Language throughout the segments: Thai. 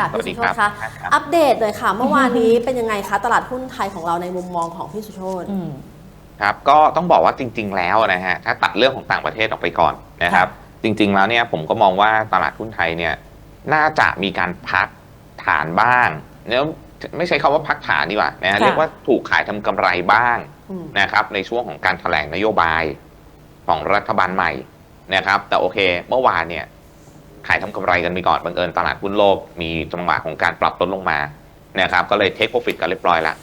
ค่ะสวัสดีพี่สุคโชรับตคะอัปเดตเลยค่ะ เมื่อวานนี้เป็นยังไงคะ ตลาดหุ้นไทยของเราในมุมมองของพี่สุโชตอืมครับก็ต้องบอกว่าจริง ๆ แล้วนะฮะถ้าตัดเรื่องของต่างประเทศออกไปก่อนนะครับ จริง ๆ แล้วเนี่ยผมก็มองว่าตลาดหุ้นไทยเนี่ยน่าจะมีการพักฐานบ้างเนี่ยไม่ใช่คาว่าพักฐานดีกว่านะฮะค่ะเรียกว่าถูกขายทำกำไรบ้างอืมนะครับ ในช่วงของการแถลงนโยบายของรัฐบาลใหม่นะครับ แต่โอเค เมื่อวานเนี่ย ขายทำกำไรกันไปก่อนบังเอิญตลาดหุ้นโลกมีจังหวะของการปรับลดลงมานะครับก็เลยเทคโปรฟิตกันเรียบร้อยแล้ว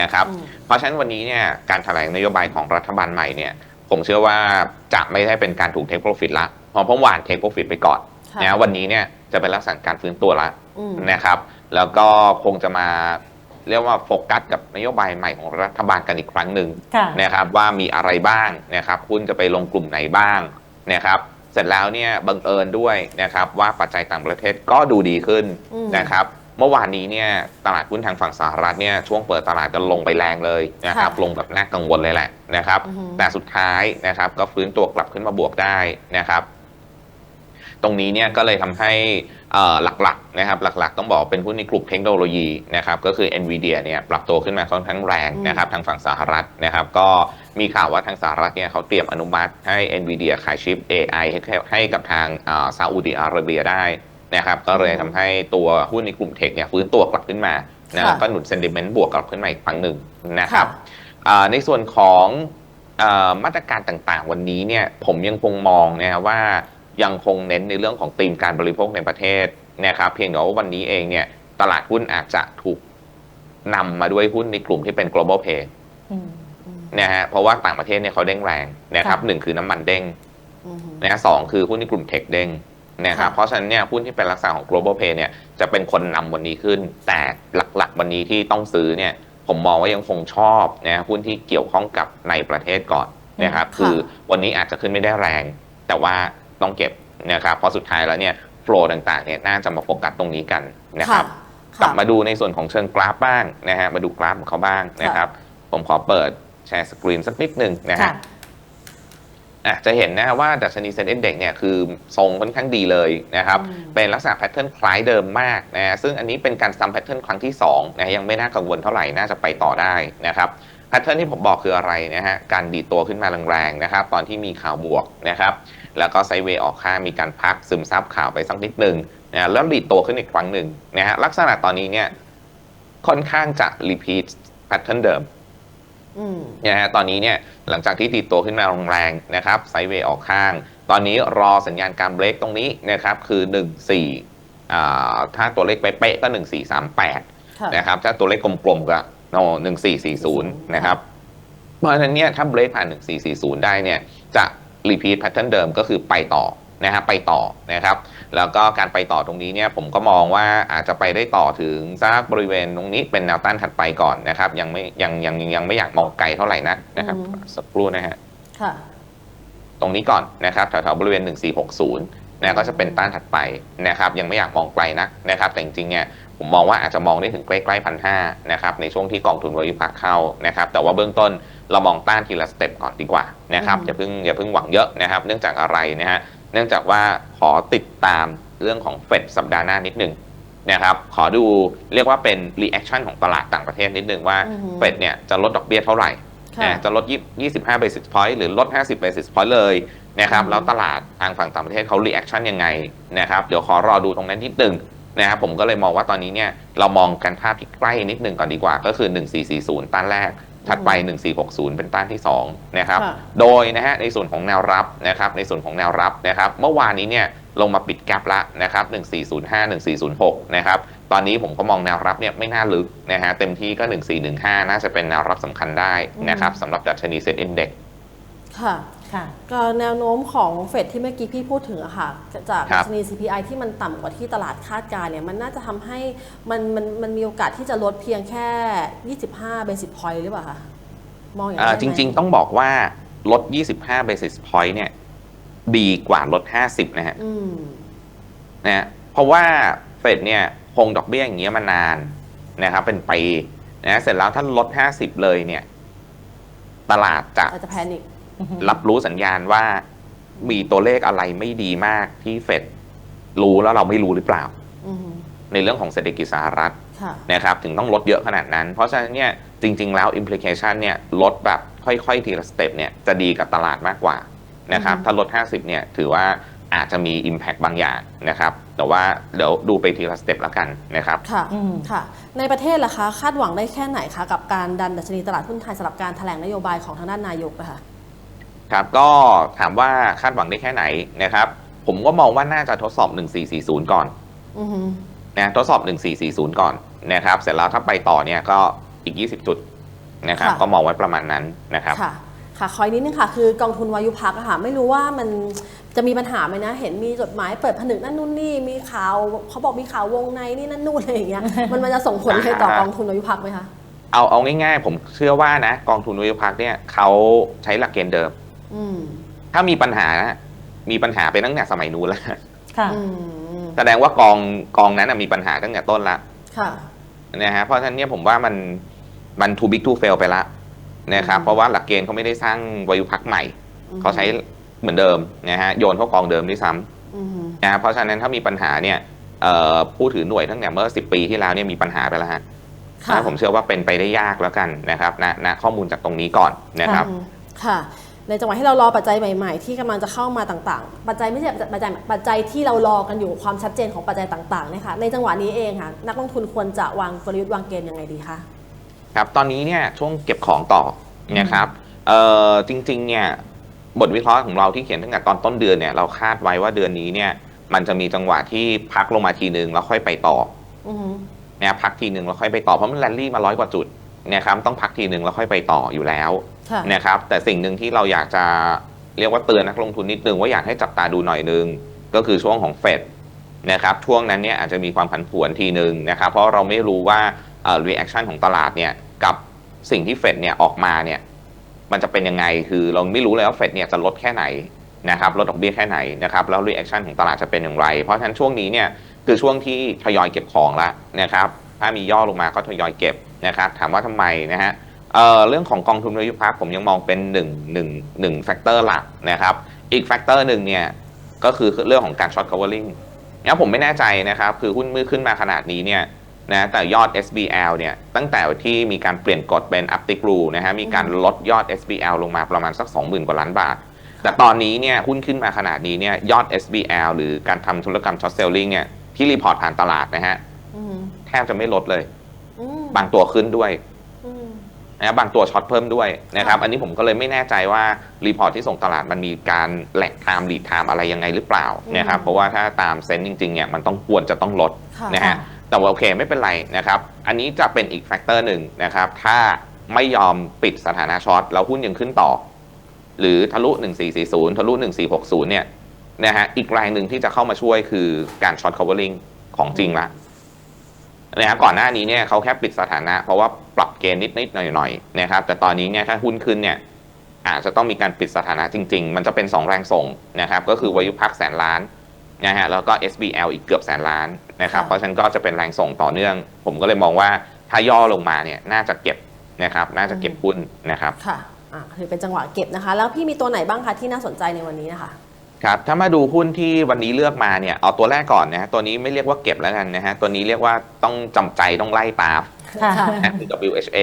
นะครับอืมเพราะฉะนั้นวันนี้เนี่ยการแถลงนโยบายของรัฐบาลใหม่เนี่ยผมเชื่อว่าจะไม่ได้เป็นการถูกเทคโปรฟิตละเพราะเมื่อวานเทคโปรฟิตไปก่อนค่ะนะวันนี้เนี่ยจะเป็นลักษณะการฟื้นตัวละอืมนะครับ แล้วก็คงจะมาเรียกว่าโฟกัสกับนโยบายใหม่ของรัฐบาลกันอีกครั้งหนึ่งค่ะนะครับว่ามีอะไรบ้างนะครับหุ้นจะไปลงกลุ่มไหนบ้างนะครับ เสร็จแล้วเนี่ยบังเอิญด้วยนะครับว่าปัจจัยต่างประเทศก็ดูดีขึ้นอืมนะครับเมื่อวานนี้เนี่ยตลาดหุ้นทางฝั่งสหรัฐเนี่ยช่วงเปิดตลาดก็ลงไปแรงเลยนะครับค่ะลงแบบน่ากังวลเลยแหละนะครับอือฮึแต่สุดท้ายนะครับก็ฟื้นตัวกลับขึ้นมาบวกได้นะครับ ตรงนี้เนี่ยก็เลยทำให้เอ่อหลักๆนะครับหลักๆ ต้องบอกว่าเป็นหุ้นในกลุ่มเทคโนโลยีนะครับก็คือ NVIDIA เนี่ยปรับตัวขึ้นมาค่อนข้างแรงนะครับทางฝั่งสหรัฐนะครับ ก็ มีข่าวว่าทางสหรัฐเนี่ยเขาเตรียมอนุมัติให้ NVIDIA ขายชิป AI ให้ให้กับทางซาอุดิอาระเบียได้นะครับก็เลยทำให้ตัวหุ้นในกลุ่มเทคเนี่ยฟื้นตัวกลับขึ้นมานะค่ะก็หนุนเซนดิเมนต์บวกกลับขึ้นมาอีกครั้งหนึ่งนะคค่ะรับอ่าในส่วนของอามาตรการต่างๆ วันนี้เนี่ยผมยังคงมองนะครับว่ายังคงเน้นในเรื่องของธีมการบริโภคในประเทศนะครับเพียงแต่ว่าวันนี้เองเนี่ยตลาดหุ้นอาจจะถูกนำมาด้วยหุ้นในกลุ่มที่เป็น global pay อืมอืม นะฮะเพราะว่าต่างประเทศเนี่ยเขาเด้งแรงนะครับค่ะหนึ่งคือน้ำมันเด้งอืมนะฮะสองคือหุ้นในกลุ่มเทคเด้งนะครับค่ะเพราะฉะนั้นเนี่ยหุ้นที่เป็นลักษณะของ global pay เนี่ยจะเป็นคนนำวันนี้ขึ้น แต่หลักๆวันนี้ที่ต้องซื้อเนี่ยผมมองว่ายังคงชอบนะหุ้นที่เกี่ยวข้องกับในประเทศก่อนนะครับค่ะคือวันนี้อาจจะขึ้นไม่ได้แรง แต่ว่าต้องเก็บนะครับเพราะสุดท้ายแล้วเนี่ยโฟลต่างๆเนี่ยน่าจะมาโฟกัสตรงนี้กันนะครับกลับมาดูในส่วนของเชิงกราฟบ้างนะฮะมาดูกราฟของเขาบ้างนะครับ ผมขอเปิด แชร์สกรีนสักนิดหนึ่งนะฮะค่ะอะจะเห็นนะว่าดัชนีเซ็นเด็กเนี่ยคือทรงค่อนข้างดีเลยนะครับอืมเป็นลักษณะแพทเทิร์นคล้ายเดิมมากนะฮะซึ่งอันนี้เป็นการซ้ำแพทเทิร์นครั้งที่2นะยังไม่น่ากังวลเท่าไหร่น่าจะไปต่อได้นะครับแพทเทิร์นที่ผมบอกคืออะไรนะฮะการดีดตัวขึ้นมาแรงๆนะครับตอนที่มีข่าวบวกนะครับแล้วก็ไซด์เวย์ออกข้างมีการพักซึมซับข่าวไปสักนิดหนึ่งนะแล้วดีดตัวขึ้นอีกครั้งหนึ่งนะฮะลักษณะตอนนี้เนี่ยค่อนข้างจะ repeat แพทเทิร์นเดิมอืม นะฮะตอนนี้เนี่ยหลังจากที่ตีตัวขึ้นมาแรงๆนะครับไซด์เวย์ออกข้าง ตอนนี้รอสัญญาณการเบรกตรงนี้นะครับคือ 1 4อ่าถ้าตัวเลขเป๊ะๆก็ 1 4 3 8ค่ะนะครับถ้าตัวเลขกลมๆก็โน1 4 4 0นะครับเพราะฉะนั้นเนี่ยถ้าเบรกผ่าน 1 4 4 0 ได้เนี่ยจะรีพีทแพทเทิร์นเดิมก็คือไปต่อ นะฮะไปต่อนะครับ แล้วก็การไปต่อตรงนี้เนี่ยผมก็มองว่าอาจจะไปได้ต่อถึงสักบริเวณตรงนี้เป็นแนวต้านถัดไปก่อนนะครับ ยังไม่ยังยังยังไม่อยากมองไกลเท่าไหร่นักนะครับอืมสักครู่นะฮะค่ะ ตรงนี้ก่อนนะครับแถวๆบริเวณ 1460นะก็จะเป็นต้านถัดไปนะครับ ยังไม่อยากมองไกลนักนะครับ แต่จริงๆเนี่ยผมมองว่าอาจจะมองได้ถึงใกล้ๆพันห้านะครับในช่วงที่กองทุนวริพักเข้านะครับ แต่ว่าเบื้องต้นเรามองต้านทีละสเต็ปก่อนดีกว่านะครับอืมอย่าเพิ่งอย่าเพิ่งหวังเยอะนะครับ เนื่องจากอะไรนะฮะ เนื่องจากว่าขอติดตามเรื่องของเฟดสัปดาห์หน้านิดหนึงนะครับขอดูเรียกว่าเป็นรีแอคชั่นของตลาดต่างประเทศนิดหนึงว่าอือฮึเฟดเนี่ยจะลดดอกเบี้ยเท่าไหร่ค่ะนะจะลด20 25 basis point หรือลด 50 basis point เลยนะครับอืมแล้วตลาดทางฝั่งต่างประเทศเขา reaction ยังไงนะครับเดี๋ยวขอรอดูตรงนั้นนิดนึงนะครับผมก็เลยมองว่าตอนนี้เนี่ยเรามองกันภาพที่ใกล้นิดนึงก่อนดีกว่าก็คือ 1440ต้านแรก ถัดไป 1460 เป็นต้านที่2นะครับค่ะโดยนะฮะในส่วนของแนวรับนะครับ ในส่วนของแนวรับนะครับ เมื่อวานนี้เนี่ยลงมาปิดแกลบละนะครับ 1405 1406 นะครับ ตอนนี้ผมก็มองแนวรับเนี่ยไม่น่าลึกนะฮะ เต็มที่ก็ 1415 น่าจะเป็นแนวรับสำคัญได้นะครับสำหรับดัชนีเซ็นอินเด็กค่ะ ค่ะก็แนวโน้มของเฟดที่เมื่อกี้พี่พูดถึงอะค่ะ จากครัดับชนี CPI ที่มันต่ำกว่าที่ตลาดคาดการณ์เนี่ยมันน่าจะทำให้มันมันมันมีโอกาสที่จะลดเพียงแค่ 25 basis point หรือเปล่าคะมองอย่างอ่านั้นจได้ไหมริง ๆ ต้องบอกว่าลด 25 basis point เนี่ย ดีกว่าลด 50 นะฮะอืมนะฮะเพราะว่าเฟดเนี่ยคงดอกเบี้ยอย่างเงี้ยมานานนะครับ เป็นปีนะเสร็จแล้วถ้าลด 50 เลยเนี่ย ตลาดจะอาจจะแพนิค รับรู้สัญญาณว่ามีตัวเลขอะไรไม่ดีมากที่เฟดรู้แล้วเราไม่รู้หรือเปล่าอืมในเรื่องของเศรษฐกิจสหรัฐค่ะนะครับถึงต้องลดเยอะขนาดนั้น เพราะฉะนั้นเนี่ยจริง ๆ แล้ว implication เนี่ยลดแบบค่อยๆ ทีละสเต็ปเนี่ยจะดีกับตลาดมากกว่านะครับอืมถ้าลด 50เนี่ยถือว่าอาจจะมี impact บางอย่างนะครับ แต่ว่าเดี๋ยวดูไปทีละสเต็ปแล้วกันนะครับ ค่ะอืมค่ะ ในประเทศล่ะคะ คาดหวังได้แค่ไหนคะ กับการดันดัชนีตลาดหุ้นไทยสำหรับการแถลงนโยบายของทางด้านนายกนะคะ ครับก็ถามว่าคาดหวังได้แค่ไหนนะครับ ผมก็มองว่าน่าจะทดสอบ 1440 ก่อนอือฮึนะทดสอบ 1440 ก่อนนะครับ เสร็จแล้วถ้าไปต่อเนี่ยก็อีก 20 จุดนะครับ ก็มองไว้ประมาณนั้นนะครับค่ะค่ะขออีกนิดนึงค่ะ คือกองทุนวายุพักอะค่ะไม่รู้ว่ามันจะมีปัญหาไหมนะ เห็นมีจดหมายเปิดผนึกนั่นนู่นนี่มีข่าวเขาบอกมีข่าววงในนี่นั่นนู่นอะไรอย่างเงี้ยมันมันจะส่งผลอะไรต่อกองทุนวายุพักไหมคะเอาเอาง่ายๆ ผมเชื่อว่านะกองทุนวิพักษ์เนี่ยเขาใช้หลักเกณฑ์เดิมอืม ถ้ามีปัญหานะมีปัญหาไปตั้งแต่สมัยนู้นแล้วค่ะอืมแสดงว่ากองกองนั้นนะมีปัญหาตั้งแต่ต้นละค่ะนะฮะเพราะฉะนั้นเนี่ยผมว่ามันมัน too big to fail ไปละนะครับอืมเพราะว่าหลักเกณฑ์เขาไม่ได้สร้างวายุพักษ์ใหม่ เขาใช้เหมือนเดิมนะฮะโยนเข้ากองเดิมด้วยซ้ำอืมนะฮะเพราะฉะนั้นถ้ามีปัญหาเนี่ยเอ่อผู้ถือหน่วยตั้งแต่เมื่อ 10 ปีที่แล้วเนี่ยมีปัญหาไปแล้วฮะค่ะนะผมเชื่อว่าเป็นไปได้ยากแล้วกันนะครับณณข้อมูลจากตรงนี้ก่อนนะครับอืมค่ะ ในจังหวะที่เรารอปัจจัยใหม่ ๆ ที่กำลังจะเข้ามาต่างๆ ปัจจัยไม่ใช่ปัจจัยปัจจัยที่เรารอกันอยู่ความชัดเจนของปัจจัยต่างๆเนี่ยค่ะในจังหวะนี้เองค่ะนักลงทุนควรจะวางกลยุทธ์วางเกณฑ์ยังไงดีคะครับตอนนี้เนี่ยช่วงเก็บของต่อนะครับเอ่อจริงๆเนี่ยบทวิเคราะห์ของเราที่เขียนตั้งแต่ตอนต้นเดือนเนี่ยเราคาดไว้ว่าเดือนนี้เนี่ยมันจะมีจังหวะที่พักลงมาทีนึงแล้วค่อยไปต่ออือฮึนะพักทีนึงแล้วค่อยไปต่อเพราะมันแรลลี่มาร้อยกว่าจุด นะครับต้องพักทีนึงแล้วค่อยไปต่ออยู่แล้วค่ะ นะครับแต่สิ่งหนึ่งที่เราอยากจะเรียกว่าเตือนนักลงทุนนิดนึงว่าอยากให้จับตาดูหน่อยนึง ก็คือช่วงของเฟดนะครับช่วงนั้นเนี่ยอาจจะมีความผันผวนทีนึงนะครับเพราะเราไม่รู้ว่าเอ่อ reaction ของตลาดเนี่ยกับสิ่งที่เฟดเนี่ยออกมาเนี่ยมันจะเป็นยังไงคือเราไม่รู้เลยว่าเฟดเนี่ยจะลดแค่ไหนนะครับลดดอกเบี้ยแค่ไหนนะครับแล้ว reaction ของตลาดจะเป็นอย่างไร เพราะฉะนั้นช่วงนี้เนี่ยคือช่วงที่ทยอยเก็บของละนะครับถ้ามีย่อลงมาก็ทยอยเก็บ นะครับถามว่าทำไมนะฮะเอ่อเรื่องของกองทุนวายุพักผมยังมองเป็นหนึ่งหนึ่งหนึ่งแฟกเตอร์หลักนะครับอีกแฟกเตอร์หนึ่งเนี่ยก็คือเรื่องของการช็อต covering เนี่ยผมไม่แน่ใจนะครับคือหุ้นมือขึ้นมาขนาดนี้เนี่ยนะแต่ยอด SBL เนี่ยตั้งแต่ที่มีการเปลี่ยนกฎเป็น uptick rule นะฮะมีการลดยอด SBL ลงมาประมาณสัก 20,000 กว่าล้านบาท แต่ตอนนี้เนี่ยหุ้นขึ้นมาขนาดนี้เนี่ยยอด SBL หรือการทำธุรกรรมช็อตเซลลิงเนี่ยที่รีพอร์ตผ่านตลาดนะฮะอืมแทบจะไม่ลดเลยอืม บางตัวขึ้นด้วยอืม นะบางตัวช็อตเพิ่มด้วยนะครับ ค่ะ อันนี้ผมก็เลยไม่แน่ใจว่ารีพอร์ตที่ส่งตลาดมันมีการแหลกไทม์ลีดไทม์อะไรยังไงหรือเปล่านะครับเพราะว่าถ้าตามเซนต์จริงๆเนี่ยมันต้องควรจะต้องลด ค่ะ นะฮะแต่ว่าโอเคไม่เป็นไรนะครับ อันนี้จะเป็นอีกแฟกเตอร์หนึ่งนะครับ ถ้าไม่ยอมปิดสถานะช็อตแล้วหุ้นยังขึ้นต่อ หรือทะลุ 1440 ทะลุ 1460 เนี่ยนะฮะอีกแรงหนึ่งที่จะเข้ามาช่วยคือการช็อต covering ของจริงละ นะฮะก่อนหน้านี้เนี่ยเขาแค่ปิดสถานะ เพราะว่าปรับเกณฑ์นิดๆหน่อยๆนะครับแต่ตอนนี้เนี่ยถ้าหุ้นขึ้นเนี่ยอาจจะต้องมีการปิดสถานะจริง ๆ มันจะเป็น 2 แรงส่งนะครับก็คือวายุพักแสนล้านนะฮะแล้วก็ SBL อีกเกือบแสนล้านนะครับค่ะเพราะฉะนั้นก็จะเป็นแรงส่งต่อเนื่อง ผมก็เลยมองว่าถ้าย่อลงมาเนี่ยน่าจะเก็บนะครับน่าจะเก็บหุ้นนะครับค่ะอะถือเป็นจังหวะเก็บนะคะ แล้วพี่มีตัวไหนบ้างคะที่น่าสนใจในวันนี้นะคะ ครับถ้ามาดูหุ้นที่วันนี้เลือกมาเนี่ยเอาตัวแรกก่อนนะฮะตัวนี้ไม่เรียกว่าเก็บแล้วกันนะฮะตัวนี้เรียกว่าต้องจำใจต้องไล่ตามค่ะนะคือ WHA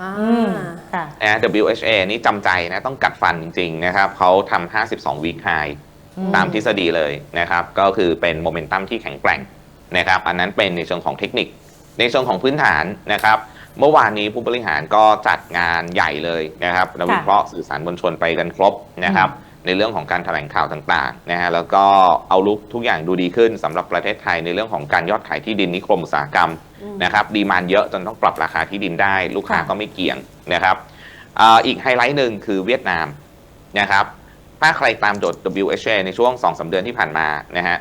อ่าอืมค่ะ นะ WHA นี่จำใจนะต้องกัดฟันจริงๆนะครับเขาทำ52 week high อืม ตามทฤษฎีเลยนะครับ ก็คือเป็นโมเมนตัมที่แข็งแกร่งนะครับ อันนั้นเป็นในเชิงของเทคนิค ในเชิงของพื้นฐานนะครับ เมื่อวานนี้ผู้บริหารก็จัดงานใหญ่เลยนะครับนักวิเคราะห์สื่อสารมวลชนไปกันครบนะครับ ในเรื่องของการแถลงข่าวต่างๆนะฮะแล้วก็เอาลุกทุกอย่างดูดีขึ้นสำหรับประเทศไทยในเรื่องของการยอดขายที่ดินนิคมอุตสาหกรรมอืมนะครับดีมานเยอะจนต้องปรับราคาที่ดินได้ ลูกค้าค่ะก็ไม่เกี่ยงนะครับอ่าอีกไฮไลท์หนึ่งคือเวียดนามนะครับถ้าใครตามโจทย์ WHA ในช่วง2-3เดือนที่ผ่านมานะฮะ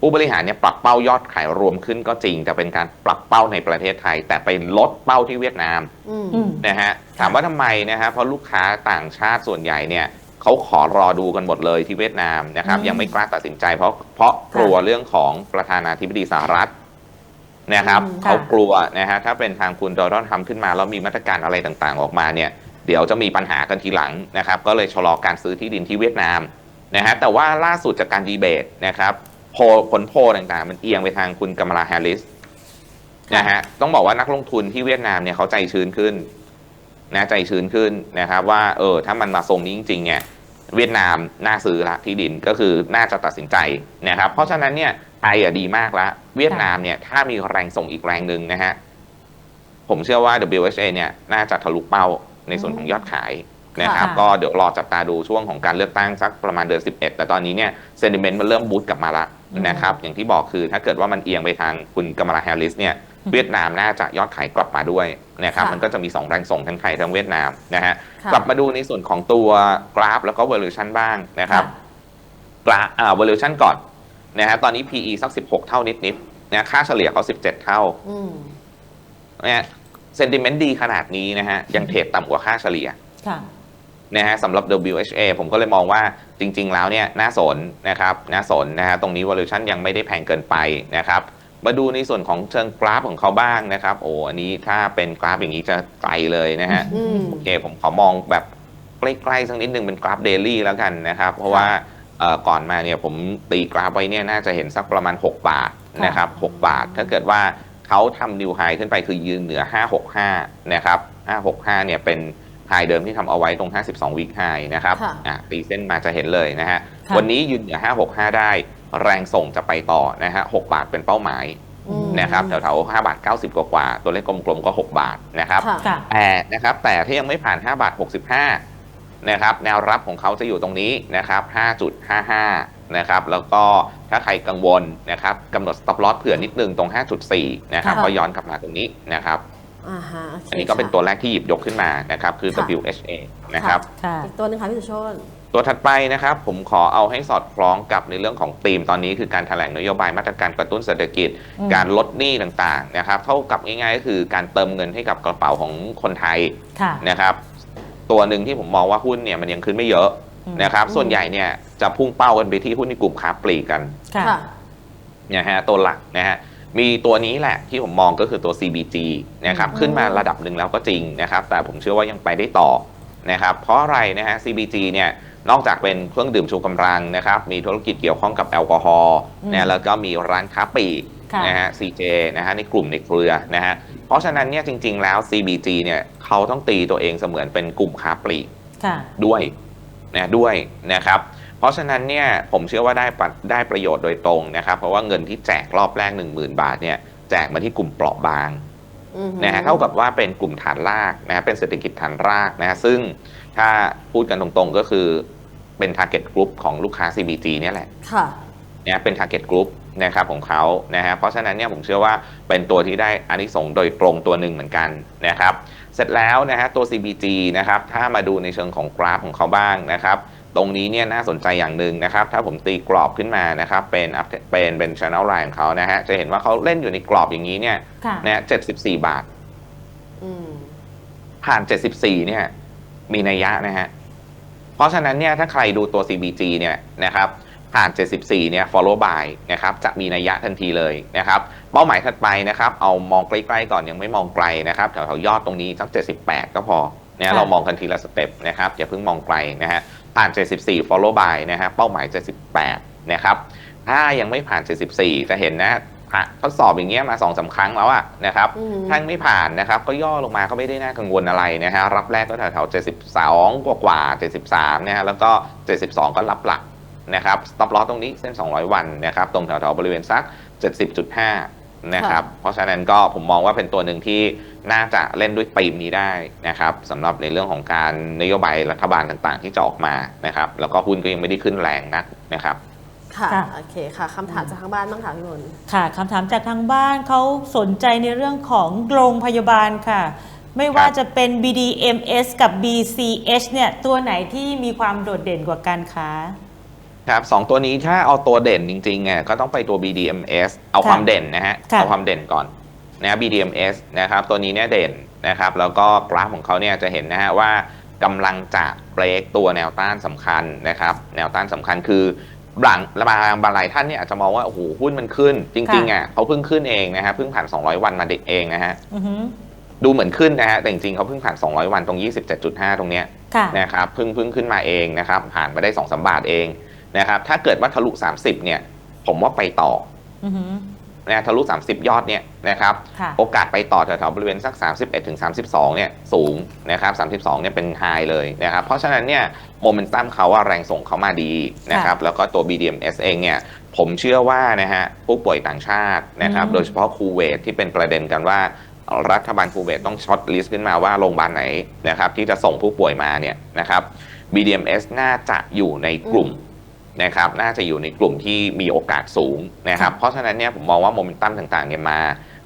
ผู้บริหารเนี่ยปรับเป้ายอดขายรวมขึ้นก็จริง แต่เป็นการปรับเป้าในประเทศไทย แต่ไปลดเป้าที่เวียดนามอืมอืมนะฮะถามว่าทำไมนะฮะเพราะลูกค้าต่างชาติส่วนใหญ่เนี่ย เขาขอรอดูกันหมดเลยที่เวียดนามนะครับอืมยังไม่กล้าตัดสินใจเพราะเพราะกลัวเรื่องของประธานาธิบดีสหรัฐนะครับอืมเขากลัวนะฮะถ้าเป็นทางคุณโดนัลด์ทรัมป์ขึ้นมาแล้วมีมาตรการอะไรต่างๆ ออกมาเนี่ย เดี๋ยวจะมีปัญหากันทีหลังนะครับ ก็เลยชะลอการซื้อที่ดินที่เวียดนามนะฮะแต่ว่าล่าสุดจากการดีเบตนะครับโพลผลโพลต่างๆ มันเอียงไปทางคุณกัมลาแฮร์ริสนะฮะต้องบอกว่านักลงทุนที่เวียดนามเนี่ยเขาใจชื้นขึ้น นะใจชื้นขึ้นนะครับว่าเออถ้ามันมาทรงนี้จริงๆเนี่ยเวียดนามน่าซื้อละที่ดินก็คือน่าจะตัดสินใจนะครับ เพราะฉะนั้นเนี่ยไทยอะดีมากละเวียดนามเนี่ยถ้ามีแรงส่งอีกแรงหนึ่งนะฮะผมเชื่อว่า WHA เนี่ยน่าจะทะลุเป้าในส่วนของยอดขายนะครับค่ะก็เดี๋ยวรอจับตาดูช่วงของการเลือกตั้งสักประมาณเดือน 11 แต่ตอนนี้เนี่ยเซนิเมนต์มันเริ่มบูสต์กลับมาละนะครับอย่างที่บอกคือถ้าเกิดว่ามันเอียงไปทางคุณกมลาแฮร์ริสเนี่ย เวียดนามน่าจะยอดขายกลับมาด้วยนะครับค่ะมันก็จะมี 2 แรงส่งทั้งไทยทั้งเวียดนามนะฮะค่ะกลับมาดูในส่วนของตัวกราฟแล้วก็ valuation บ้างนะครับกราฟอ่า valuation ก่อนนะฮะตอนนี้ PE สัก 16 เท่านิดๆนะค่าเฉลี่ยเขา 17 เท่าอืมนะฮะเซนติเมนต์ดีขนาดนี้นะฮะยังเทรดต่ำกว่าค่าเฉลี่ยค่ะนะฮะสำหรับ WHA ผมก็เลยมองว่าจริง ๆ แล้วเนี่ยน่าสนนะครับน่าสนนะฮะตรงนี้ valuation ยังไม่ได้แพงเกินไปนะครับ มาดูในส่วนของเชิงกราฟของเขาบ้างนะครับ โอ้อันนี้ถ้าเป็นกราฟอย่างนี้จะไกลเลยนะฮะอืม โอเคผมขอมองแบบใกล้ๆสักนิดนึงเป็นกราฟเดลี่แล้วกันนะครับ เพราะว่าเอ่อก่อนมาเนี่ยผมตีกราฟไว้เนี่ยน่าจะเห็นสักประมาณ 6 บาทนะครับ6บาท ถ้าเกิดว่าเขาทำนิวไฮขึ้นไปคือยืนเหนือ 565 นะครับ 565 เนี่ยเป็นไฮเดิมที่ทำเอาไว้ตรง 52วีคไฮนะครับค่ะอะตีเส้นมาจะเห็นเลยนะฮะ ค่ะ วันนี้ยืนเหนือ565 ได้ แรงส่งจะไปต่อนะฮะ6บาทเป็นเป้าหมายอืมนะครับแถวๆ5บาท90กว่าๆตัวเลขกลมๆก็ 6 บาทนะครับค่ะค่ะแต่นะครับแต่ถ้ายังไม่ผ่าน5บาท65นะครับแนวรับของเขาจะอยู่ตรงนี้นะครับ5.55นะครับแล้วก็ถ้าใครกังวลนะครับกำหนด stop loss เผื่อนิดนึงตรง 5.4นะครับค่ะก็ย้อนกลับมาตรงนี้นะครับอ่าฮะโคอันนี้ก็เป็นค่ะตัวแรกที่หยิบยกขึ้นมานะครับคือค่ะ WHA นะครับค่ะอีกตัวหนึงค่ะพี่สุโชน ตัวถัดไปนะครับ ผมขอเอาให้สอดคล้องกับในเรื่องของธีมตอนนี้คือการแถลงนโยบายมาตรการกระตุ้นเศรษฐกิจอืมการลดหนี้ต่างๆนะครับ เท่ากับง่ายๆก็คือการเติมเงินให้กับกระเป๋าของคนไทยค่ะนะครับ ตัวหนึ่งที่ผมมองว่าหุ้นเนี่ยมันยังขึ้นไม่เยอะอืมนะครับอืมส่วนใหญ่เนี่ยจะพุ่งเป้ากันไปที่หุ้นในกลุ่มค้าปลีกกันค่ะค่ะนะฮะตัวหลักนะฮะมีตัวนี้แหละที่ผมมองก็คือตัว CBG นะครับอืมขึ้นมาระดับหนึ่งแล้วก็จริงนะครับ แต่ผมเชื่อว่ายังไปได้ต่อนะครับ เพราะอะไรนะฮะ CBG เนี่ย นอกจากเป็นเครื่องดื่มชูกำลังนะครับ มีธุรกิจเกี่ยวข้องกับแอลกอฮอล์อืมนะแล้วก็มีร้านค้าปลีกค่ะนะฮะ CJ นะฮะในกลุ่มในเครือนะฮะ เพราะฉะนั้นเนี่ยจริง ๆ แล้ว CBG เนี่ยเขาต้องตีตัวเองเสมือนเป็นกลุ่มค้าปลีกค่ะด้วยนะด้วยนะครับ เพราะฉะนั้นเนี่ยผมเชื่อว่าได้ปะได้ประโยชน์โดยตรงนะครับ เพราะว่าเงินที่แจกรอบแรก 10,000 บาทเนี่ยแจกมาที่กลุ่มเปราะบางอืมนะฮะเท่ากับว่าเป็นกลุ่มฐานรากนะฮะเป็นเศรษฐกิจฐานรากนะฮะซึ่ง ถ้าพูดกันตรงๆก็คือเป็น target group ของลูกค้า CBG เนี่ยแหละค่ะเนี่ยเป็น target group นะครับของเขานะฮะเพราะฉะนั้นเนี่ยผมเชื่อว่าเป็นตัวที่ได้อานิสงส์โดยตรงตัวหนึ่งเหมือนกันนะครับ เสร็จแล้วนะฮะตัว CBG นะครับถ้ามาดูในเชิงของกราฟของเขาบ้างนะครับตรงนี้เนี่ยน่าสนใจอย่างหนึ่งนะครับ ถ้าผมตีกรอบขึ้นมานะครับ เป็น up- เป็นเป็น channel line ของเขานะฮะจะเห็นว่าเขาเล่นอยู่ในกรอบอย่างนี้เนี่ยค่ะนะ74บาทอืมผ่าน74เนี่ย มีนัยยะนะฮะ เพราะฉะนั้นเนี่ยถ้าใครดูตัว CBG เนี่ยนะครับผ่าน 74 เนี่ย follow by นะครับ จะมีนัยยะทันทีเลยนะครับ เป้าหมายถัดไปนะครับ เอามองใกล้ๆก่อนยังไม่มองไกลนะครับแถวๆยอดตรงนี้สัก 78 ก็พอนะค่ะเรามองกันทีละสเต็ปนะครับ อย่าเพิ่งมองไกลนะฮะ ผ่าน 74 follow by นะฮะ เป้าหมาย 78 นะครับ ถ้ายังไม่ผ่าน 74 จะเห็นนะอะ ทดสอบอย่างเงี้ยมา2อสาครั้งแล้วอะนะครับอืมถ้าไม่ผ่านนะครับ ก็ย่อลงมาก็ไม่ได้น่ากังวลอะไรนะฮะรับแรกก็แถวๆ72กว่ากว่าๆ73นะฮะแล้วก็72ก็รับหลักนะครับ stop loss ตรงนี้เส้น 200 วันนะครับตรงแถวๆบริเวณสัก 70.5 นะครับ เพราะฉะนั้นก็ผมมองว่าเป็นตัวหนึ่งที่น่าจะเล่นด้วยธีมนี้ได้นะครับสำหรับในเรื่องของการนโยบายรัฐบาลต่างๆ ที่จะออกมานะครับแล้วก็หุ้นก็ยังไม่ได้ขึ้นแรงนักนะครับ ค่ะค่ะ โอเคค่ะคำถามจากทางบ้านบ้างค่ะพี่มนต์ ค่ะคำถามจากทางบ้านเขาสนใจในเรื่องของโรงพยาบาลค่ะ ไม่ว่าจะเป็น BDMS กับ BCH เนี่ยตัวไหนที่มีความโดดเด่นกว่ากันคะ ครับสองตัวนี้ถ้าเอาตัวเด่นจริงๆอะก็ต้องไปตัว BDMs เอาค่ะความเด่นนะฮะค่ะ เอาความเด่นก่อนนะ BDMs นะครับตัวนี้เนี่ยเด่นนะครับแล้วก็กราฟของเขาเนี่ยจะเห็นนะฮะว่ากำลังจะเบรกตัวแนวต้านสำคัญนะครับแนวต้านสำคัญคือ หลังบางบางหลายท่านเนี่ยอาจจะมองว่าโอ้โหหุ้นมันขึ้น จริงๆอะเขาเพิ่งขึ้นเองนะฮะเพิ่งผ่าน 200 วันมาเด็กเองนะฮะอือหือดูเหมือนขึ้นนะฮะแต่จริงๆเขาเพิ่งผ่าน 200 วันตรง 27.5 ตรงเนี้ยค่ะนะครับเพิ่งเพิ่งขึ้นมาเองนะครับผ่านมาได้2อสบาทเองนะครับถ้าเกิดว่าทะลุ 30 เนี่ย ผมว่าไปต่ออือหือ นะทะลุ 30 ยอดเนี่ยนะครับค่ะโอกาสไปต่อแถวๆบริเวณสัก 31ถึง32เนี่ยสูงนะครับ32เนี่ยเป็นไฮเลยนะครับเพราะฉะนั้นเนี่ยโมเมนตัมเขาว่าแรงส่งเขามาดีนะครับแล้วก็ตัว BDMs เองเนี่ยผมเชื่อว่านะฮะผู้ป่วยต่างชาตินะครับอืมโดยเฉพาะคูเวตที่เป็นประเด็นกันว่ารัฐบาลคูเวตต้องช็อตลิสต์ขึ้นมาว่าโรงพยาบาลไหนนะครับที่จะส่งผู้ป่วยมาเนี่ยนะครับ BDMs น่าจะอยู่ในกลุ่ม นะครับน่าจะอยู่ในกลุ่มที่มีโอกาสสูงนะครับเพราะฉะนั้นเนี่ยผมมองว่าโมเมนตัมต่างๆเนี่ยมา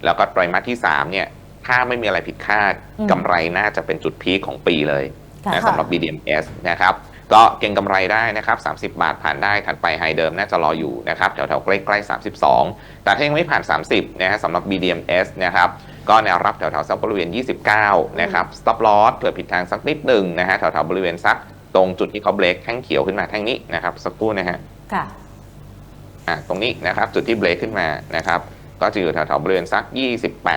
แล้วก็ไตรมาสที่3เนี่ยถ้าไม่มีอะไรผิดคาดอืมกำไรน่าจะเป็นจุดพีคของปีเลยค่ะนะสำหรับ BDMs นะครับก็เก็งกำไรได้นะครับ 30 บาทผ่านได้ถัดไปไฮเดิมน่าจะรออยู่นะครับแถวๆใกล้ๆ 32 แต่ถ้ายังไม่ผ่าน 30นะฮะสำหรับ BDMs นะครับก็แนวรับแถวๆสักบริเวณ 29 นะครับ stop loss เผื่อผิดทางสักนิดหนึ่งนะฮะแถวๆบริเวณสัก ตรงจุดที่เขาเบรกแท่งเขียวขึ้นมาแท่งนี้นะครับ สักครู่นะฮะค่ะอะตรงนี้นะครับจุดที่เบรกขึ้นมานะครับก็จะอยู่แถวๆบริเวณสัก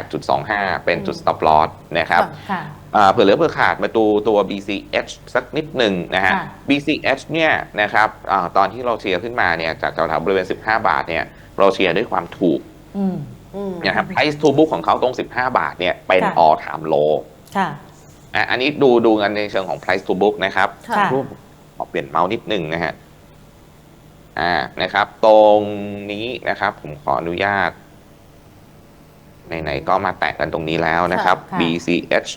28.25 เป็นจุด stop loss นะครับค่ะอ่าเผื่อเหลือเผื่อขาดมาดูตัว BCH สักนิดหนึ่งนะฮะค่ะ BCH เนี่ยนะครับอาตอนที่เราเชียร์ขึ้นมาเนี่ยจากแถวๆบริเวณ 15 บาทเนี่ยเราเชียร์ด้วยความถูกอืมอืมนะครับ price to book ของเขาตรง 15 บาทเนี่ยเป็นค่ะ all time low ค่ะ อะอันนี้ดูดูกันในเชิงของ price to book นะครับค่ะค่ะรูปขอเปลี่ยนเมาส์นิดหนึ่งนะฮะอ่านะครับ ตรงนี้นะครับ ผมขออนุญาตไหนๆก็มาแตะกันตรงนี้แล้วนะครับค่ะ BCH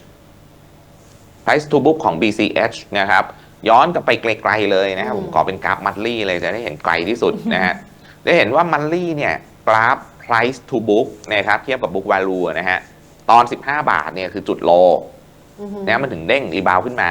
price to book ของ BCH นะครับ ย้อนกลับไปไกลๆเลยนะครับ อืม ผมขอเป็นกราฟมัลลี่เลยจะได้เห็นไกลที่สุดนะฮะ ได้เห็นว่ามัลลี่เนี่ยกราฟ price to book นะครับ เทียบกับ book value นะฮะ ตอน 15 บาทเนี่ยคือจุดโลอือฮึ นะมันถึงเด้งรีบาวขึ้นมา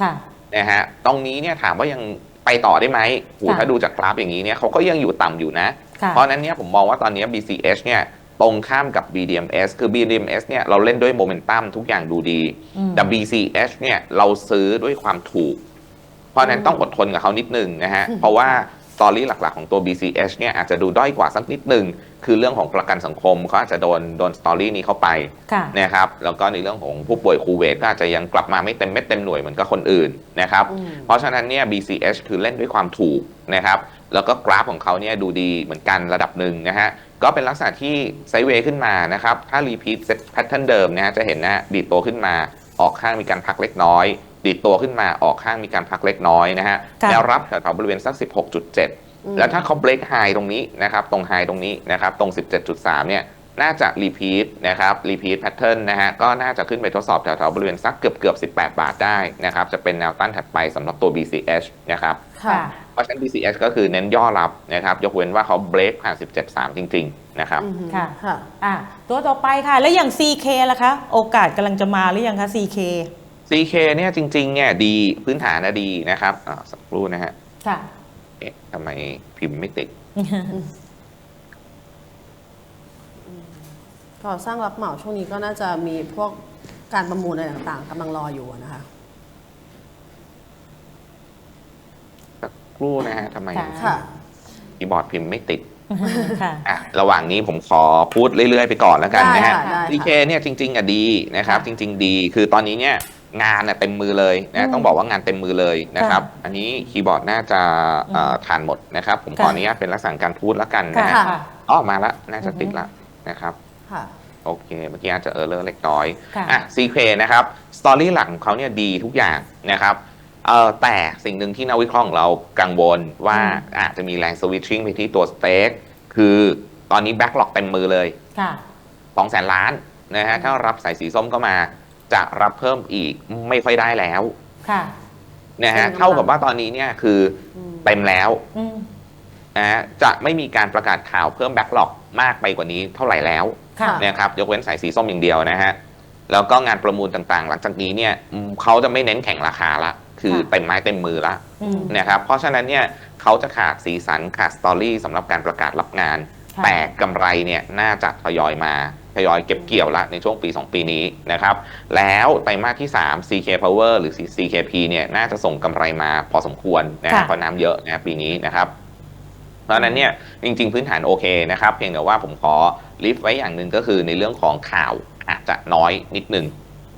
ค่ะนะฮะตรงนี้เนี่ยถามว่ายังไปต่อได้ไหมโหค่ะถ้าดูจากกราฟอย่างนี้เนี่ยเขาก็ยังอยู่ต่ำอยู่นะค่ะเพราะฉะนั้นเนี่ยผมมองว่าตอนนี้ BCH เนี่ยตรงข้ามกับ BDMs คือ BDMs เนี่ยเราเล่นด้วยโมเมนตัมทุกอย่างดูดีอืมแต่ BCH เนี่ยเราซื้อด้วยความถูก เพราะฉะนั้นต้องอดทนกับเขานิดนึงนะฮะ เพราะว่าส ตอรี่หลักๆ ของตัว BCH เนี่ยอาจจะดูด้อยกว่าสักนิดนึง คือเรื่องของประกันสังคมเขาอาจจะโดนโดนสตอรี่นี้เข้าไปค่ะ นะครับแล้วก็ในเรื่องของผู้ป่วยคูเวตก็อาจจะยังกลับมาไม่เต็มเม็ดเต็มหน่วยเหมือนกับคนอื่นนะครับ อืม เพราะฉะนั้นเนี่ย BCH คือเล่นด้วยความถูกนะครับ แล้วก็กราฟของเขาเนี่ยดูดีเหมือนกันระดับหนึ่งนะฮะ ก็เป็นลักษณะที่ไซด์เวย์ขึ้นมานะครับ ถ้ารีพีทเซตแพทเทิร์นเดิมนะฮะจะเห็นนะฮะดีดตัวขึ้นมา ออกข้างมีการพักเล็กน้อย ดีดตัวขึ้นมาออกข้างมีการพักเล็กน้อยนะฮะค่ะแนวรับแถวๆบริเวณสัก 16.7 แล้วถ้าเขาเบรกไฮตรงนี้นะครับตรงไฮตรงนี้นะครับตรง 17.3 เนี่ยน่าจะรีพีทนะครับรีพีทแพทเทิร์นนะฮะก็น่าจะขึ้นไปทดสอบแถวๆบริเวณสักเกือบเกือบ18 บาทได้นะครับจะเป็นแนวต้านถัดไปสำหรับตัว BCH นะครับค่ะเพราะฉะนั้น BCH ก็คือเน้นย่อรับนะครับยกเว้นว่าเขาเบรกผ่าน 17.3 จริง ๆ นะครับอือฮึค่ะค่ะอะตัวต่อไปค่ะ แล้วอย่าง CK ล่ะคะ โอกาสกำลังจะมาหรือยังคะ CK CK เนี่ยจริงๆเนี่ยดีพื้นฐานนะดีนะครับอ่าสักครู่นะฮะค่ะ เอ๊ะทำไมพิมพ์ไม่ติดก็สร้างรับเหมาช่วงนี้ก็น่าจะมีพวกการประมูลอะไรต่างๆกำลังรออยู่อะนะคะ สักครู่นะฮะทำไมค่ะ ค่ะ คีย์บอร์ดพิมพ์ไม่ติด ค่ะ อะระหว่างนี้ผมขอพูดเรื่อยๆไปก่อนแล้วกันนะฮะ ได้ค่ะได้ CK ค่ะเนี่ยจริงๆอะดีนะครับค่ะจริง ๆ ดี คือตอนนี้เนี่ย งานน่ะเต็มมือเลยอืนะมต้องบอกว่างานเต็มมือเลยนะครับค่ะอันนี้คีย์บอร์ดน่าจะเอ่อทานหมดนะครับ ผมขอค่ะอนุญาตเป็นลักษณะการพูดแล้วกันค่ะนะฮะค่ะค่ะออกมาแล้วน่าจะอือฮึติดละนะครับค่ะโอเคเมื่อกี้อาจจะเออร์เลอร์เล็กน้อยค่ะอะ CK นะครับสตอรี่หลักของเขาเนี่ยดีทุกอย่างนะครับเอ่อแต่สิ่งหนึ่งที่นักวิเคราะห์ของเรากังวลว่าอืมอาจจะมีแรงสวิตชิ่งไปที่ตัวสเต็กคือตอนนี้แบ็กหลอกเต็มมือเลยค่ะ2 0 0แสนล้านนะฮะถ้ารับสายสีส้มเข้ามา จะรับเพิ่มอีกไม่ค่อยได้แล้วค่ะนะฮะซึ่งกำลังเท่ากับว่าตอนนี้เนี่ยคืออืมเต็มแล้วอืมนะฮะจะไม่มีการประกาศข่าวเพิ่มแบ็กหลอกมากไปกว่านี้เท่าไหร่แล้วค่ะนะครับยกเว้นสายสีส้มอย่างเดียวนะฮะแล้วก็งานประมูลต่างๆ หลังจากนี้เนี่ยอืมเขาจะไม่เน้นแข่งราคาละ คือค่ะเต็มไม้เต็มมือละอืมนะครับเพราะฉะนั้นเนี่ยเขาจะขาดสีสันขาดสตอรี่สำหรับการประกาศรับงานค่ะ แต่กำไรเนี่ยน่าจะทยอยมาทยอยเก็บเกี่ยวละในช่วงปี 2 ปีนี้นะครับ แล้วไตรมาสที่ 3 CK Power หรือ CKP เนี่ยน่าจะส่งกำไรมาพอสมควรนะฮะค่ะเพราะน้ำเยอะนะปีนี้นะครับเพราะฉะนั้นเนี่ยจริง ๆ พื้นฐานโอเคนะครับ เพียงแต่ว่าผมขอลิฟต์ไว้อย่างหนึ่งก็คือในเรื่องของข่าวอาจจะน้อยนิดหนึ่ง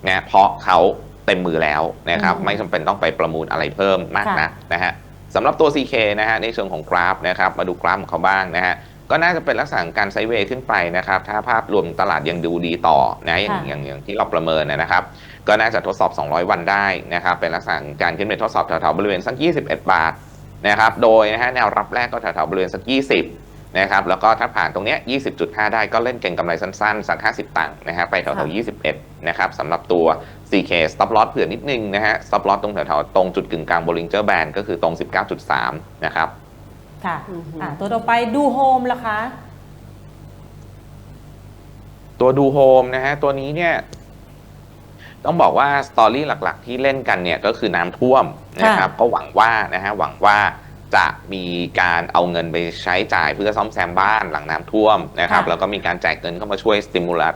นะเพราะเขาเต็มมือแล้วนะครับอืมไม่จำเป็นต้องไปประมูลอะไรเพิ่มมากค่ะนะนะฮะสำหรับตัว CK นะฮะในเชิงของกราฟนะครับ มาดูกราฟของเขาบ้างนะฮะ ก็น่าจะเป็นลักษณะของการไซด์เวย์ขึ้นไปนะครับ ถ้าภาพรวมตลาดยังดูดีต่อนะอย่างค่ะอย่างอย่างที่เราประเมินนะครับ ก็น่าจะทดสอบ 200 วันได้นะครับ เป็นลักษณะของการขึ้นไปทดสอบแถวๆบริเวณสัก 21 บาทนะครับ โดยนะฮะแนวรับแรกก็แถวๆบริเวณสัก 20นะครับแล้วก็ถ้าผ่านตรงเนี้ย20.5 ได้ก็เล่นเก็งกำไรสั้นๆ สัก 50 ตังค์นะฮะไปแถวๆ21 นะครับสำหรับตัว CK stop loss เผื่อนิดนึงนะฮะ stop loss ตรงแถวๆตรงจุดกึ่งกลาง Bollinger Band ก็คือตรง 19.3 นะครับ ค่ะอือฮึอะตัวต่อไปดูโฮมล่ะคะ ตัวดูโฮมนะฮะ ตัวนี้เนี่ยต้องบอกว่าสตอรี่หลักๆ ที่เล่นกันเนี่ยก็คือน้ำท่วมนะครับ ก็หวังว่านะฮะหวังว่าจะมีการเอาเงินไปใช้จ่ายเพื่อซ่อมแซมบ้านหลังน้ำท่วมนะครับ ค่ะ แล้วก็มีการแจกเงินเข้ามาช่วยสติมูลัส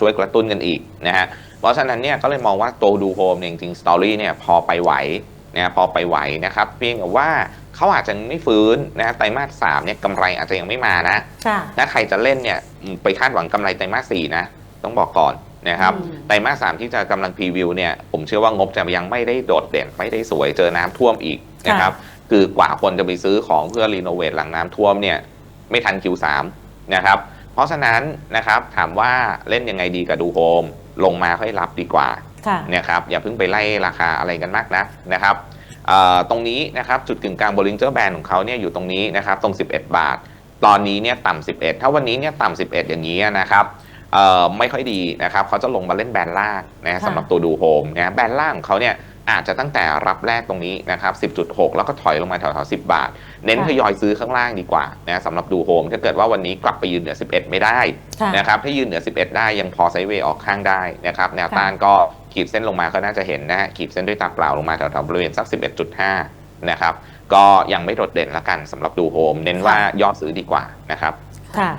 ช่วยกระตุ้นกันอีกนะฮะเพราะฉะนั้นเนี่ยก็เลยมองว่าตัวดูโฮมเนี่ยจริงๆสตอรี่เนี่ยพอไปไหวนะพอไปไหวนะครับ เพียงแต่ว่า เขาอาจจะไม่ฟื้นนะไตรมาสสามเนี่ยกำไรอาจจะยังไม่มานะค่ะถ้าใครจะเล่นเนี่ยอืมไปคาดหวังกำไรไตรมาสสี่นะ ต้องบอกก่อนนะครับอืมไตรมาสสามที่จะกำลังพรีวิวเนี่ยผมเชื่อว่างบจะยังไม่ได้โดดเด่นไม่ได้สวยเจอน้ำท่วมอีกนะครับคือกว่าคนจะไปซื้อของเพื่อรีโนเวทหลังน้ำท่วมเนี่ยไม่ทัน Q3 นะครับเพราะฉะนั้นนะครับถามว่าเล่นยังไงดีกับดูโฮมลงมาค่อยรับดีกว่าค่ะนะครับอย่าเพิ่งไปไล่ราคาอะไรกันมากนะนะครับเอ่อ ตรงนี้นะครับจุดกึ่งกลาง Bollinger Band ของเขาเนี่ยอยู่ตรงนี้นะครับตรง 11 บาท ตอนนี้เนี่ยต่ำ11 ถ้าวันนี้เนี่ยต่ำ11 อย่างนี้นะครับเอ่อไม่ค่อยดีนะครับเขาจะลงมาเล่นแบนล่างนะค่ะสำหรับตัวดูโฮมนะแบนล่างของเขาเนี่ยอาจจะตั้งแต่รับแรกตรงนี้นะครับ 10.6 แล้วก็ถอยลงมาแถวๆ 10 บาท เน้นทยอยซื้อข้างล่างดีกว่านะสำหรับดูโฮม ถ้าเกิดว่าวันนี้กลับไปยืนเหนือ 11 ไม่ได้ค่ะนะครับ ถ้ายืนเหนือ 11 ได้ยังพอไซด์เวย์ออกข้างได้นะครับ แนวต้านก็ ขีดเส้นลงมาก็น่าจะเห็นนะฮะขีดเส้นด้วยตาเปล่าลงมาแถวๆบริเวณสัก 11.5 นะครับ ก็ยังไม่โดดเด่นละกันสำหรับดูโฮมเน้นว่ายอดซื้อดีกว่านะครับ ค่ะ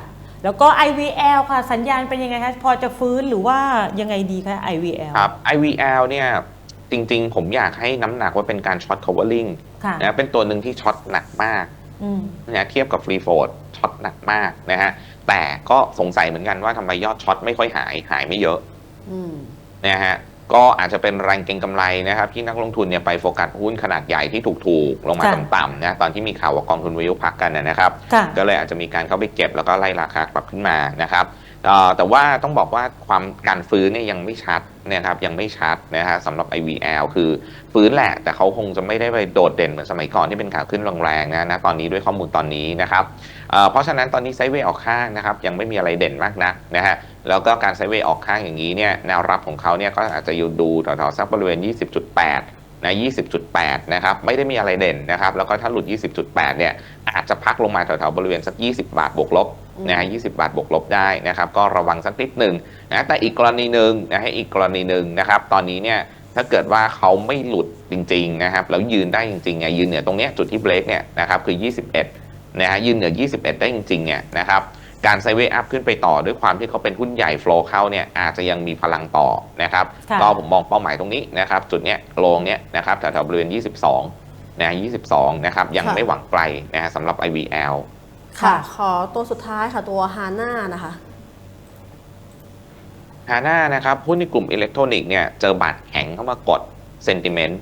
แล้วก็ IVL ค่ะ สัญญาณเป็นยังไงคะพอจะฟื้นหรือว่ายังไงดีคะ IVL ครับ IVL เนี่ยจริงๆ ผมอยากให้น้ำหนักว่าเป็นการช็อต covering ค่ะนะเป็นตัวหนึ่งที่ช็อตหนักมากอืมนะเทียบกับฟรีโฟดช็อตหนักมากนะฮะแต่ก็สงสัยเหมือนกันว่าทำไมยอดช็อตไม่ค่อยหายหายไม่เยอะอืมนะฮะ ก็อาจจะเป็นแรงเก็งกำไรนะครับที่นักลงทุนเนี่ยไปโฟกัสหุ้นขนาดใหญ่ที่ถูกๆ ลงมาค่ะต่ำๆนะตอนที่มีข่าวว่ากองทุนวิวพักกันนะครับค่ะก็เลยอาจจะมีการเข้าไปเก็บแล้วก็ไล่ราคากลับขึ้นมานะครับเอ่อ แต่ว่าต้องบอกว่าความการฟื้นเนี่ยยังไม่ชัดนะครับยังไม่ชัดนะฮะสำหรับ IVL คือฟื้นแหละแต่เขาคงจะไม่ได้ไปโดดเด่นเหมือนสมัยก่อนที่เป็นข่าวขึ้นแรงๆนะนะตอนนี้ด้วยข้อมูลตอนนี้นะครับเพราะฉะนั้นตอนนี้ไซเวย์ออกข้างนะครับยังไม่มีอะไรเด่นมากนักนะฮะแล้วก็การไซเวย์ออกข้างอย่างนี้เนี่ยแนวรับของเขาเนี่ยก็อาจจะอยู่ดูแถวๆสักบริเวณ 20.8นะ20.8 นะครับ ไม่ได้มีอะไรเด่นนะครับ แล้วก็ถ้าหลุด 20.8 เนี่ย อาจจะพักลงมาแถวๆบริเวณสัก 20 บาทบวกลบ นะฮะ20บาทบวกลบได้นะครับก็ระวังสักนิดหนึ่งนะแต่อีกกรณีหนึ่งนะฮะอีกกรณีหนึ่งนะครับตอนนี้เนี่ยถ้าเกิดว่าเขาไม่หลุดจริงๆนะครับแล้วยืนได้จริงๆเนี่ยยืนเหนือตรงเนี้ยจุดที่เบรกเนี่ยนะครับคือ 21นะฮะยืนเหนือ 21 ได้จริงๆเนี่ยนะครับการไซด์เวย์อัพขึ้นไปต่อด้วยความที่เขาเป็นหุ้นใหญ่โฟลเข้าเนี่ยอาจจะยังมีพลังต่อนะครับค่ะก็ผมมองเป้าหมายตรงนี้นะครับจุดเนี้ยโลงเนี้ยนะครับแถวๆบริเวณ 22นะ22นะครับยังค่ะไม่หวังไกลนะฮะสำหรับ IVL ค่ะ ขอตัวสุดท้ายค่ะตัวฮาน่านะคะฮาน่านะครับหุ้นในกลุ่มอิเล็กทรอนิกส์เนี่ยเจอบาดแข็งเข้ามากดเซนติเมนต์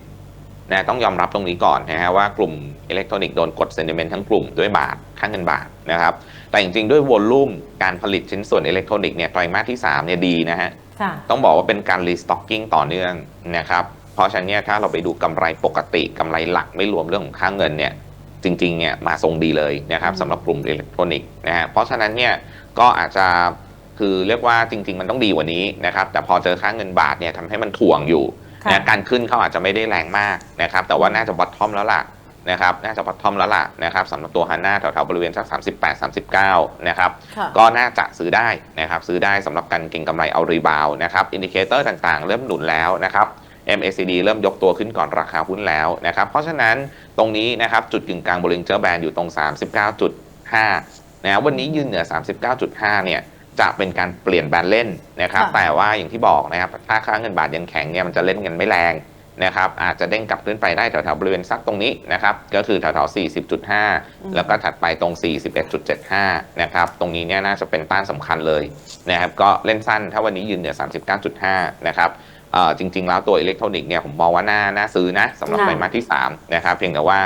นะต้องยอมรับตรงนี้ก่อนนะฮะว่ากลุ่มอิเล็กทรอนิกส์โดนกดเซนติเมนต์ทั้งกลุ่มด้วยบาทค่าเงินบาทนะครับแต่จริงๆ ด้วยวอลลุ่มการผลิตชิ้นส่วนอิเล็กทรอนิกส์เนี่ยไตรมาสที่3เนี่ยดีนะฮะค่ะต้องบอกว่าเป็นการรีสต็อกกิ้งต่อเนื่องนะครับเพราะฉะนั้นเนี่ยถ้าเราไปดูกำไรปกติกำไรหลักไม่รวมเรื่องของค่าเงินเนี่ย จริงๆเนี่ยมาทรงดีเลยนะครับอืมสำหรับกลุ่มอิเล็กทรอนิกส์นะฮะเพราะฉะนั้นเนี่ยก็อาจจะคือเรียกว่าจริง ๆ มันต้องดีกว่านี้นะครับแต่พอเจอค่าเงินบาทเนี่ยทำให้มันถ่วงอยู่ค่ะนะการขึ้นเขาอาจจะไม่ได้แรงมากนะครับแต่ว่าน่าจะบอททอมแล้วล่ะนะครับน่าจะบอททอมแล้วล่ะนะครับสำหรับตัวฮันน่าแถวๆบริเวณสัก38 39นะครับค่ะก็น่าจะซื้อได้นะครับซื้อได้สำหรับการเก็งกำไรเอารีบาวนะครับอินดิเคเตอร์ต่างๆ เริ่มหนุนแล้วนะครับ MACD เริ่มยกตัวขึ้นก่อนราคาหุ้นแล้วนะครับ เพราะฉะนั้นตรงนี้นะครับจุดกึ่งกลางบริเวณเจอร์แบนอยู่ตรง 39.5นะวันนี้ยืนเหนือ 39.5 เนี่ยจะเป็นการเปลี่ยนแบนเล่นนะครับค่ะแต่ว่าอย่างที่บอกนะครับถ้าค่าเงินบาทยังแข็งเนี่ยมันจะเล่นกันไม่แรงนะครับอาจจะเด้งกลับขึ้นไปได้แถวๆบริเวณสักตรงนี้นะครับก็คือแถวๆ40.5 แล้วก็ถัดไปตรง 41.75 นะครับตรงนี้เนี่ยน่าจะเป็นต้านสำคัญเลยนะครับก็เล่นสั้นถ้าวันนี้ยืนเหนือ 39.5 นะครับเอ่อ จริง ๆ แล้วตัวอิเล็กทรอนิกส์เนี่ยผมมองว่าน่าน่าซื้อนะสำหรับค่ะไตรมาสที่3นะครับเพียงแต่ว่า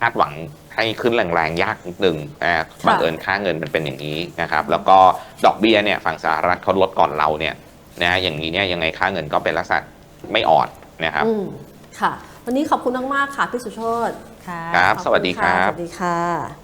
คาดหวังคให้ขึ้นแรงๆ ยากนิดนึงนะบังเอิญค่าเงินมันเป็นอย่างนี้นะครับ แล้วก็ดอกเบี้ยเนี่ยฝั่งสหรัฐเขาลดก่อนเราเนี่ยนะอย่างนี้เนี่ยยังไงค่าเงินก็เป็นลักษณะไม่อ่อนนะครับอืมค่ะ วันนี้ขอบคุณมากๆค่ะพี่สุโชตค่ะครับขอณสวัสดีครับะสวัสดีค่ะ